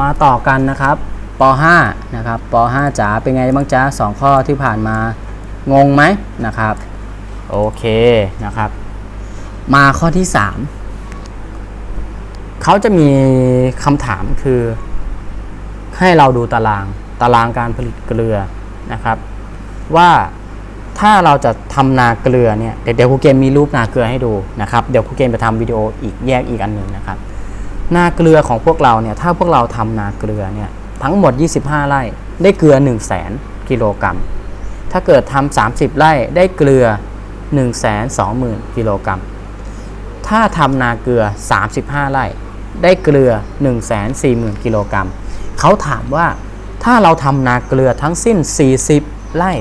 มาต่อกันนะครับป .5 นะครับป .5 จ๋าเป็นไงบ้างจ๊ะสองข้อที่ผ่านมางงไหมนะครับ โอเคนะครับ มาข้อที่ 3 เขาจะมีคำถามคือ ให้เราดูตารางตารางการผลิตเกลือนะครับ ว่าถ้าเราจะทำนาเกลือเนี่ยเดี๋ยวครูเกมมีรูปนาเกลือให้ดูนะครับเดี๋ยวครูเกมจะทำวิดีโออีกแยกอีกอันหนึ่งนะครับ นาเกลือของพวกเราเนี่ยถ้าพวกเราทำนาเกลือเนี่ยทั้งหมด 25 ไร่ได้เกลือ 1 0 0 0 0แสนกิโลกรัม ถ้าเกิดทำ30 ไร่ได้เกลือ 1 2 0 0 0 0กิโลกรัม ถ้าทำนาเกลือ 35 ไร่ได้เกลือ 1 4 0 0 0 0กิโลกรัม เขาถามว่าถ้าเราทำนาเกลือทั้งสิ้น 40 ไร่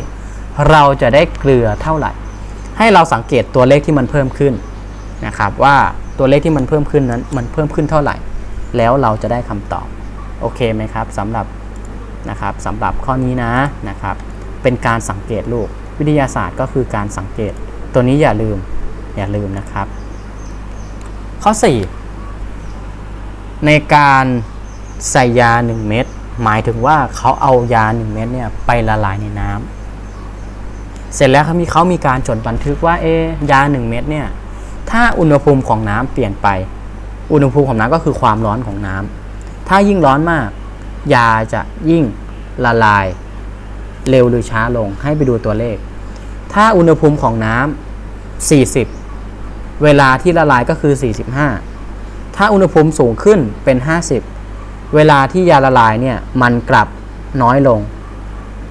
เราจะได้เกลือเท่าไหร่ ให้เราสังเกตตัวเลขที่มันเพิ่มขึ้นนะครับว่า ตัวเลขที่มันเพิ่มขึ้นนั้นมันเพิ่มขึ้นเท่าไหร่ แล้วเราจะได้คำตอบโอเคไหมครับสำหรับนะครับสำหรับข้อนี้นะนะครับ เป็นการสังเกตลูกวิทยาศาสตร์ก็คือการสังเกต ตัวนี้อย่าลืมอย่าลืมนะครับ ข้อ 4 ในการใส่ยา 1 เม็ดหมายถึงว่าเขาเอายา 1 เม็ดเนี่ยไปละลายในน้ำเสร็จแล้วเขามีเขามีการจดบันทึกว่าเอยา 1 เม็ดเนี่ย ถ้าอุณหภูมิของน้ำเปลี่ยนไป อุณหภูมิของน้ำก็คือความร้อนของน้ำถ้ายิ่งร้อนมาก ยาจะยิ่งละลาย เร็วหรือช้าลงให้ไปดูตัวเลข ถ้าอุณหภูมิของน้ำ40 เวลาที่ละลายก็คือ 45 ถ้าอุณหภูมิสูงขึ้นเป็น 50 เวลาที่ยาละลายเนี่ยมันกลับน้อยลง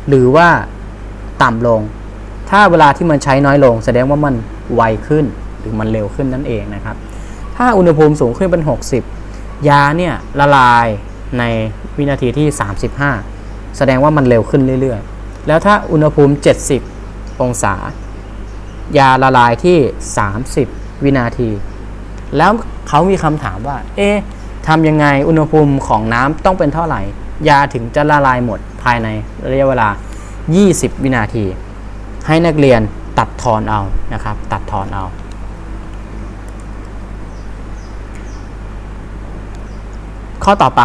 หรือว่าต่ำลง ถ้าเวลาที่มันใช้น้อยลง แสดงว่ามันไวขึ้น หรือมันเร็วขึ้นนั่นเองนะครับ ถ้าอุณหภูมิสูงขึ้นเป็น 60 ยาเนี่ยละลายในวินาทีที่ 35 แสดงว่ามันเร็วขึ้นเรื่อยๆ แล้วถ้าอุณหภูมิ 70 องศา ยาละลายที่ 30 วินาที แล้วเขามีคำถามว่า เอ๊ะทำยังไงอุณหภูมิของน้ำต้องเป็นเท่าไหร่ ยาถึงจะละลายหมดภายในระยะเวลา 20 วินาที ให้นักเรียนตัดทอนเอานะครับ ตัดทอนเอา ข้อต่อไป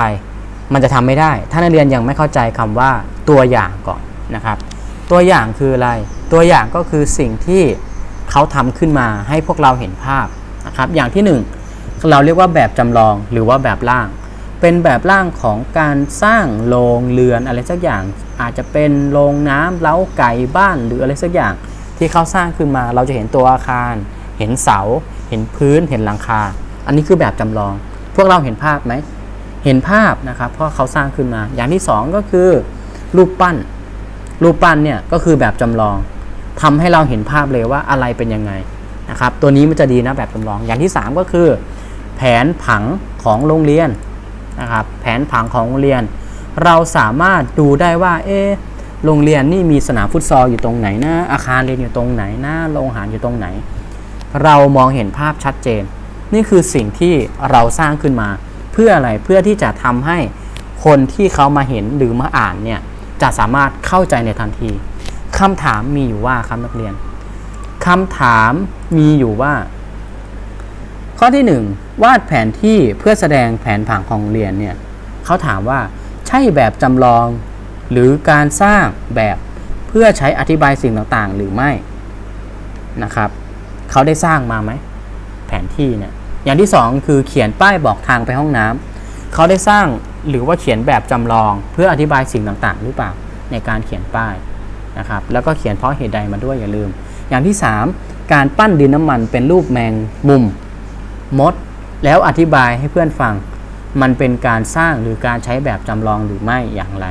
มันจะทำไม่ได้ ถ้านักเรียนยังไม่เข้าใจคำว่าตัวอย่างก่อนนะครับ ตัวอย่างคืออะไร ตัวอย่างก็คือสิ่งที่เขาทำขึ้นมาให้พวกเราเห็นภาพนะครับ อย่างที่หนึ่งเราเรียกว่าแบบจำลองหรือว่าแบบร่าง เป็นแบบร่างของการสร้างโรงเรือนอะไรสักอย่าง อาจจะเป็นโรงน้ำเล้าไก่บ้านหรืออะไรสักอย่างที่เขาสร้างขึ้นมา เราจะเห็นตัวอาคาร เห็นเสา เห็นพื้น เห็นหลังคา อันนี้คือแบบจำลอง พวกเราเห็นภาพไหม เห็นภาพนะครับเพราะเขาสร้างขึ้นมา อย่างที่สองก็คือ รูปปั้น รูปปั้นเนี่ยก็คือแบบจำลองทำให้เราเห็นภาพเลยว่าอะไรเป็นยังไงนะครับตัวนี้มันจะดีนะแบบจำลอง อย่างที่ 3 ก็คือ แผนผังของโรงเรียนนะครับแผนผังของโรงเรียน เราสามารถดูได้ว่าเอ๊โรงเรียนนี่มีสนามฟุตซอลอยู่ตรงไหนนะอาคารเรียนอยู่ตรงไหนนะโรงอาหารอยู่ตรงไหน เรามองเห็นภาพชัดเจน นี่คือสิ่งที่เราสร้างขึ้นมา พื่ออะไรเพื่อที่จะทำให้คนที่เขามาเห็นหรือมาอ่านเนี่ยจะสามารถเข้าใจในทันทีคำถามมีอยู่ว่าครับนักเรียนคำถามมีอยู่ว่า ข้อที่ 1 วาดแผนที่เพื่อแสดงแผนผังของโรงเรียนเนี่ยเขาถามว่าใช่แบบจำลองหรือการสร้างแบบเพื่อใช้อธิบายสิ่งต่างๆ หรือไม่นะครับ เขาได้สร้างมาไหม แผนที่เนี่ย อย่างที่ 2 คือเขียนป้ายบอกทางไปห้องน้ำเขาได้สร้างหรือว่าเขียนแบบจำลอง เพื่ออธิบายสิ่งต่างๆ หรือเปล่าในการเขียนป้ายนะครับแล้วก็เขียนเพราะเหตุใดมาด้วยอย่าลืม อย่างที่ 3 การปั้นดินน้ำมันเป็นรูปแมงมุมมด แล้วอธิบายให้เพื่อนฟัง มันเป็นการสร้างหรือการใช้แบบจำลองหรือไม่อย่างไร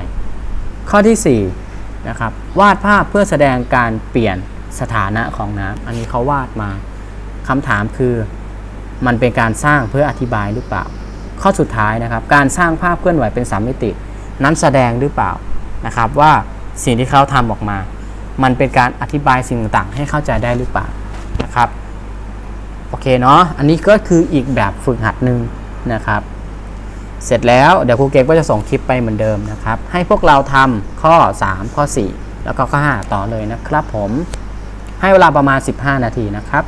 ข้อที่4นะครับวาดภาพเพื่อแสดงการเปลี่ยนสถานะของน้ำอันนี้เขาวาดมาคำถามคือ มันเป็นการสร้างเพื่ออธิบายหรือเปล่า ข้อสุดท้ายนะครับ การสร้างภาพเคลื่อนไหวเป็นสามมิติ นั้นแสดงหรือเปล่านะครับว่าสิ่งที่เขาทำออกมา มันเป็นการอธิบายสิ่งต่างๆ ให้เข้าใจได้หรือเปล่านะครับโอเคเนาะอันนี้ก็คืออีกแบบฝึกหัดหนึ่งนะครับ เสร็จแล้วเดี๋ยวครูเกมก็จะส่งคลิปไปเหมือนเดิมนะครับ ให้พวกเราทำข้อ 3 ข้อ 4 แล้วก็ข้อ 5 ต่อเลยนะครับผมให้เวลาประมาณ 15 นาทีนะครับ